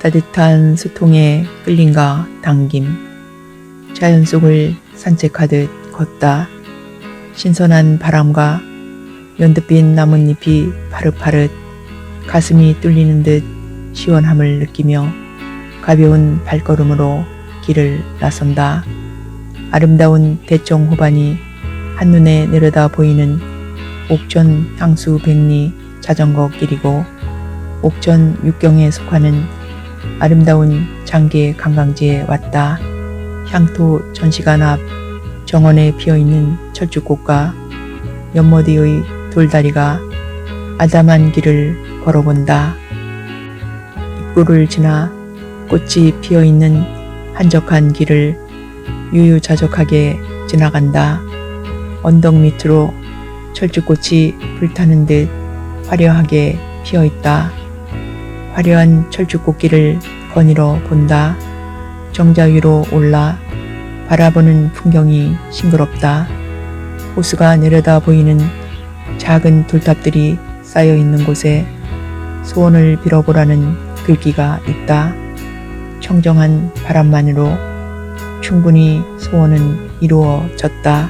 따뜻한 수통에 끌린가 당김. 자연 속을 산책하듯 걷다. 신선한 바람과 연두빛 나뭇잎이 파릇파릇 가슴이 뚫리는 듯 시원함을 느끼며 가벼운 발걸음으로 길을 나선다. 아름다운 대청 호반이 한눈에 내려다 보이는 옥천 향수 백리 자전거 길이고 옥천 육경에 속하는 아름다운 장계 관광지에 왔다. 향토 전시관 앞 정원에 피어있는 철쭉꽃과 연머디의 돌다리가 아담한 길을 걸어본다. 입구를 지나 꽃이 피어있는 한적한 길을 유유자적하게 지나간다. 언덕 밑으로 철쭉꽃이 불타는 듯 화려하게 피어있다. 화려한 철쭉꽃길을 거닐어 본다. 정자 위로 올라 바라보는 풍경이 싱그럽다. 호수가 내려다 보이는 작은 돌탑들이 쌓여 있는 곳에 소원을 빌어보라는 글귀가 있다. 청정한 바람만으로 충분히 소원은 이루어졌다.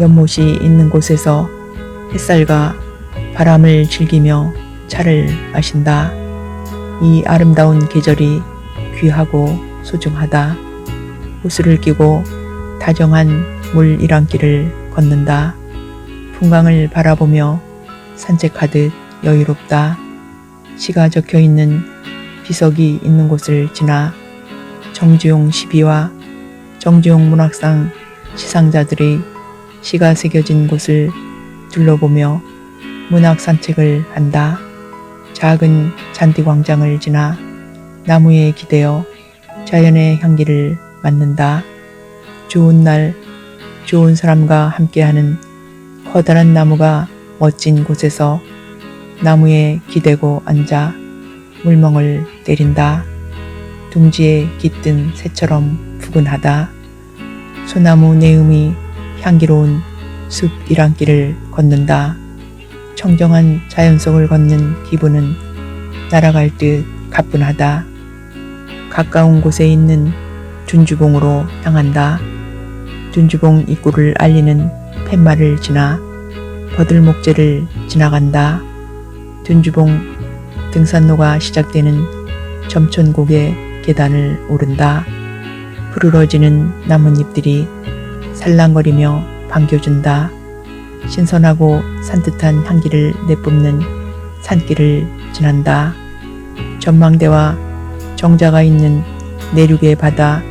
연못이 있는 곳에서 햇살과 바람을 즐기며 차를 마신다. 이 아름다운 계절이 귀하고 소중하다. 호수를 끼고 다정한 물 일환길을 걷는다. 풍광을 바라보며 산책하듯 여유롭다. 시가 적혀 있는 비석이 있는 곳을 지나 정주용 시비와 정주용 문학상 시상자들의 시가 새겨진 곳을 둘러보며 문학 산책을 한다. 작은 잔디 광장을 지나 나무에 기대어 자연의 향기를 맡는다. 좋은 날, 좋은 사람과 함께하는 커다란 나무가 멋진 곳에서 나무에 기대고 앉아 물멍을 때린다. 둥지에 깃든 새처럼 푸근하다. 소나무 내음이 향기로운 숲 일환길을 걷는다. 청정한 자연 속을 걷는 기분은 날아갈 듯 가뿐하다. 가까운 곳에 있는 둔주봉으로 향한다. 둔주봉 입구를 알리는 팻말을 지나 버들목재를 지나간다. 둔주봉 등산로가 시작되는 점천곡의 계단을 오른다. 푸르러지는 나뭇잎들이 살랑거리며 반겨준다. 신선하고 산뜻한 향기를 내뿜는 산길을 지난다. 전망대와 정자가 있는 내륙의 바다,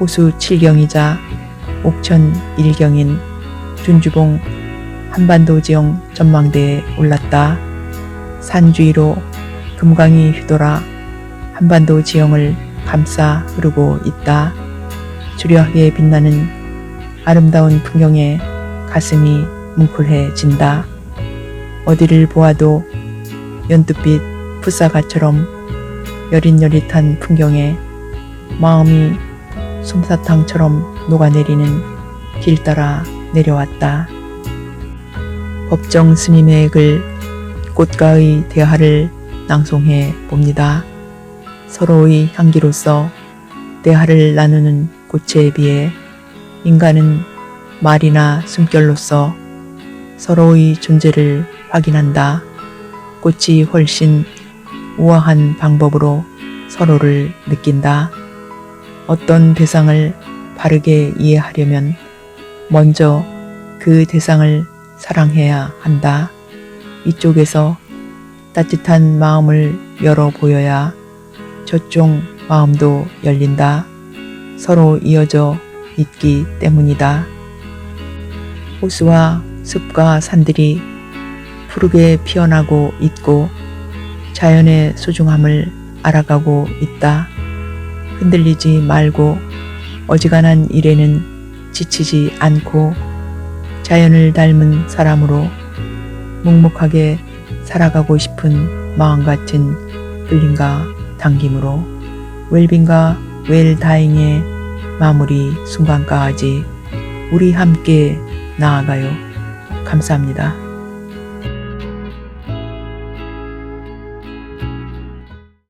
호수 칠경이자 옥천 일경인 둔주봉 한반도 지형 전망대에 올랐다. 산 주위로 금강이 휘돌아 한반도 지형을 감싸 흐르고 있다. 주려하게 빛나는 아름다운 풍경에 가슴이 뭉클해진다. 어디를 보아도 연두빛 풋사과처럼 여릿여릿한 풍경에 마음이 솜사탕처럼 녹아내리는 길 따라 내려왔다. 법정 스님의 글 꽃가의 대화를 낭송해 봅니다. 서로의 향기로서 대화를 나누는 꽃에 비해 인간은 말이나 숨결로서 서로의 존재를 확인한다. 꽃이 훨씬 우아한 방법으로 서로를 느낀다. 어떤 대상을 바르게 이해하려면 먼저 그 대상을 사랑해야 한다. 이쪽에서 따뜻한 마음을 열어 보여야 저쪽 마음도 열린다. 서로 이어져 있기 때문이다. 호수와 숲과 산들이 푸르게 피어나고 있고 자연의 소중함을 알아가고 있다. 흔들리지 말고 어지간한 일에는 지치지 않고 자연을 닮은 사람으로 묵묵하게 살아가고 싶은 마음 같은 끌림과 당김으로 웰빙과 웰다잉의 마무리 순간까지 우리 함께 나아가요. 감사합니다.